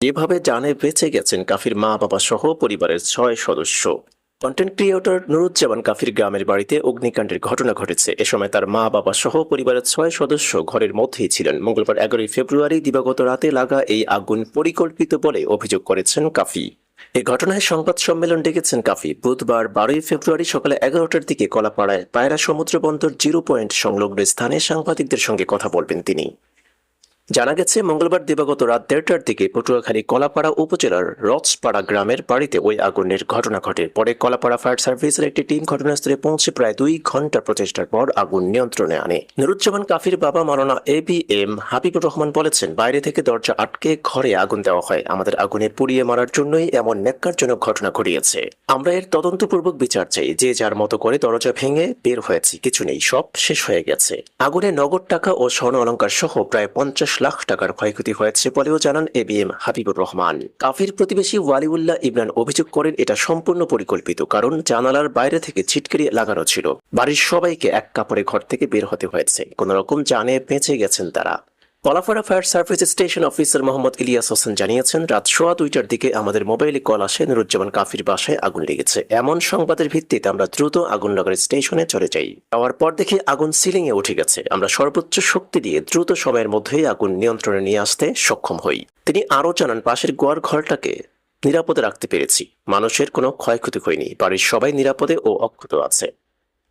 যেভাবে জানে বেঁচে গেছেন কাফির মা, বাবা সহ পরিবারের ছয় সদস্য। কন্টেন্ট ক্রিয়েটর নুরুজ্জামান কাফির গ্রামের বাড়িতে অগ্নিকাণ্ডের ঘটনা ঘটেছে। এ সময় তার মা, বাবা সহ পরিবারের ছয় সদস্য ঘরের মধ্যেই ছিলেন। মঙ্গলবার এগারোই ফেব্রুয়ারি দিবাগত রাতে লাগা এই আগুন পরিকল্পিত বলে অভিযোগ করেছেন কাফি। এ ঘটনায় সংবাদ সম্মেলন ডেকেছেন কাফি। বুধবার বারোই ফেব্রুয়ারি সকালে এগারোটার দিকে কলাপাড়ায় পায়রা সমুদ্র বন্দর জিরো পয়েন্ট সংলগ্ন স্থানে সাংবাদিকদের সঙ্গে কথা বলবেন তিনি। জানা গেছে, মঙ্গলবার দিবাগত রাত দেড়টার দিকে পটুয়াখালী কলাপাড়া উপজেলার রথসপাড়া গ্রামের বাড়িতে ওই আগুনের ঘটনা ঘটে। পরে কলাপাড়া ফায়ার সার্ভিসের একটি টিম ঘটনাস্থলে পৌঁছে প্রায় দুই ঘণ্টা প্রচেষ্টার পর আগুন নিয়ন্ত্রণে আনে। নুরুজ্জামান কাফির বাবা মারানা A B M Habibur Rahman বলেছেন, বাইরে থেকে দরজা আটকে ঘরে আগুন দেওয়া হয়। আমাদের আগুনে পুড়িয়ে মারার জন্যই এমন ন্যাক্কারজনক ঘটনা ঘটিয়েছে। আমরা এর তদন্তপূর্বক বিচার চাই। যে যার মতো করে দরজা ভেঙে বের হয়েছি। কিছু নেই, সব শেষ হয়ে গেছে। আগুনে নগদ টাকা ও স্বর্ণ অলঙ্কার সহ প্রায় পঞ্চাশ লাখ টাকার ক্ষয়ক্ষতি হয়েছে বলেও জানান A B M Habibur Rahman. কাফির প্রতিবেশী ওয়ালিউল্লাহ ইমরান অভিযোগ করেন, এটা সম্পূর্ণ পরিকল্পিত কারণ জানালার বাইরে থেকে ছিটকিরি লাগানো ছিল। বাড়ির সবাইকে এক কাপড়ে ঘর থেকে বের হতে হয়েছে। কোনোরকম জানে বেঁচে গেছেন তারা। Kalapara fire service station officer Mohammad Ilias Hossain জানিয়েছেন, রাত সোয়া দুইটার দিকে আমাদের মোবাইলে কল আসে, নুরুজ্জামান কাফির বাসায় আগুন লেগেছে। এমন সংবাদের ভিত্তিতে আমরা দ্রুত আগুন লাগার স্টেশনে চলে যাই। যাওয়ার পর দেখি আগুন সিলিং এ উঠে গেছে। আমরা সর্বোচ্চ শক্তি দিয়ে দ্রুত সময়ের মধ্যেই আগুন নিয়ন্ত্রণে নিয়ে আসতে সক্ষম হই। তিনি আরও জানান, পাশের গোয়ার ঘরটাকে নিরাপদে রাখতে পেরেছি। মানুষের কোনো ক্ষয়ক্ষতি হয়নি। বাড়ির সবাই নিরাপদে ও অক্ষত আছে।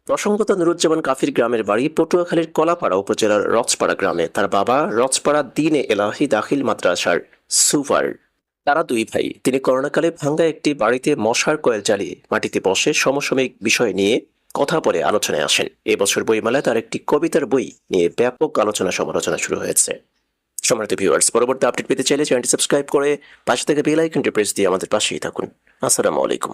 প্রসঙ্গত নুরুজ্জামান কাফির গ্রামের বাড়ি পটুয়াখালীর কলাপাড়া উপজেলার রচপাড়া গ্রামে। তার বাবা রচপাড়া দিনে এলাহি দাখিল মাদ্রাসার সুপার তারা দুই ভাই। তিনি করোনাকালে ভাঙ্গা একটি বাড়িতে মশার কয়েল জ্বালিয়ে মাটিতে বসে সমসাময়িক বিষয় নিয়ে কথা বলে আলোচনায় আসেন। এবছর বইমেলায় তার একটি কবিতার বই নিয়ে ব্যাপক আলোচনা সমালোচনা শুরু হয়েছে। সম্মানিত ভিউয়ার্স পরবর্তী আপডেট পেতে চাইলে চ্যানেলটি সাবস্ক্রাইব করে পাশে থেকে বেল আইকনটি প্রেস দিয়ে আমাদের পাশেই থাকুন। আসসালামু আলাইকুম।